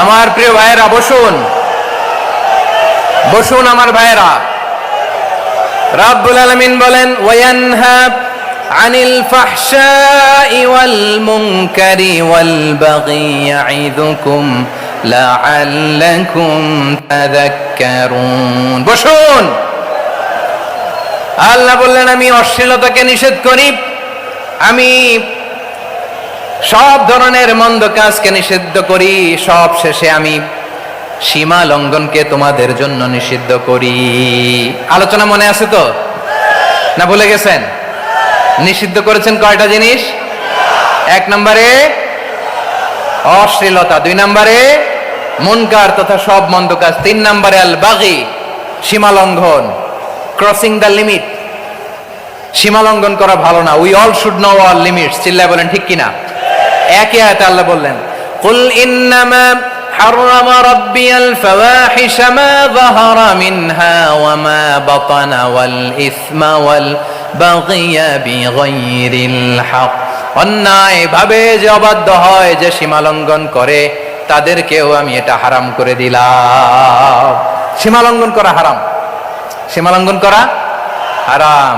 আমার প্রিয় ভাইয়েরা, বসুন। বসুন আমার ভাইয়েরা। রাব্বুল আলামিন বলেন, ওয়ায়ানহা আনিল ফাহশাই ওয়াল মুনকারি ওয়াল বাগি ইয়াইদুকুম লাআল্লাকুম তাযাক্কারুন। বসুন। আল্লাহ বললেন, আমি অশ্লীলতাকে নিষেধ করি। আমি সব ধরনের মন্দ কাজকে নিষিদ্ধ করি, সব শেষে আমি সীমা লঙ্ঘনকে তোমাদের জন্য নিষিদ্ধ করি। আলোচনা মনে আছে তো? না ভুলে গেছেন? নিষিদ্ধ করেছেন কয়টা জিনিস? এক নম্বরে অশ্লীলতা, দুই নম্বরে মনকার তথা সব মন্দ কাজ, তিন নম্বরে আল বাগি সীমা লঙ্ঘন ক্রসিং দ্য লিমিট সীমা লঙ্ঘন করা ভালো না। We all should know all limits চিল্লায় বলেন ঠিক কিনা? একই আয়াতে আল্লাহ বললেন কুল ইন্নামা حرم ربي الفواحش ما ظهر منها وما بطن والإثم والبغي بغير الحق অন্যায় ভাবে যে অবাধ্য হয় যে সীমালঙ্ঘন করে তাদেরকেও আমি এটা হারাম করে দিলাম সীমালঙ্ঘন করা হারাম সীমালঙ্ঘন করা হারাম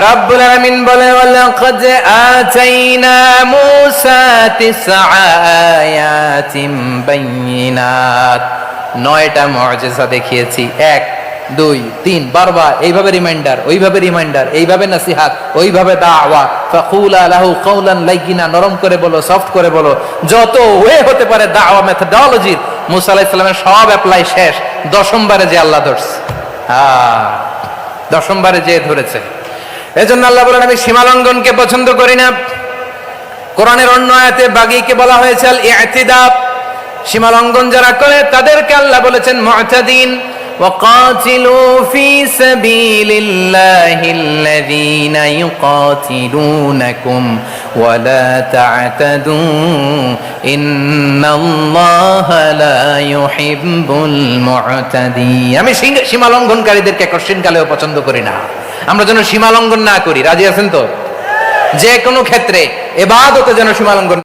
রব্বুল আলামিন বলে, ওয়ালাকাদ আতাইনা মূসা তিসআ আয়াতিন বাইয়িনাত নয়টা মুআজিজা দেখিয়েছি। এক, দুই, তিন, বারবার। এইভাবে রিমাইন্ডার, ওইভাবে রিমাইন্ডার, এইভাবে নাসিহাত, ওইভাবে দাওয়া। ফাকুলা লাহু কাওলান লাইকিনা নরম করে বলো, সফট করে বলো। যত ওয়ে হতে পারে দাওয়া মেথডোলজির মুসা আলাইহিস সালামের সব অ্যাপ্লাই শেষ। দশমবারে যে আল্লাহ ধরছে। হ্যাঁ দশমবারে যে ধরেছে। এজন্য আল্লাহ বলেন, আমি সীমালঙ্ঘনকে পছন্দ করি না। কোরআনের অন্য আয়াতে বাগিকে বলা হয়েছে, আল ইয়াতিদাব সীমালঙ্ঘন যারা করে, তাদেরকে আল্লাহ বলেছেন মুআতাদিন وقاتلوا في سبيل الله الذين يقاتلونكم ولا تعتدوا إن الله لا يحب المعتدين আমি সীমা লঙ্ঘনকারীদেরকে কালেও পছন্দ করি না। আমরা যেন সীমালঙ্ঘন না করি। রাজি আছেন তো? যে কোনো ক্ষেত্রে এবাদতে যেন সীমালঙ্ঘন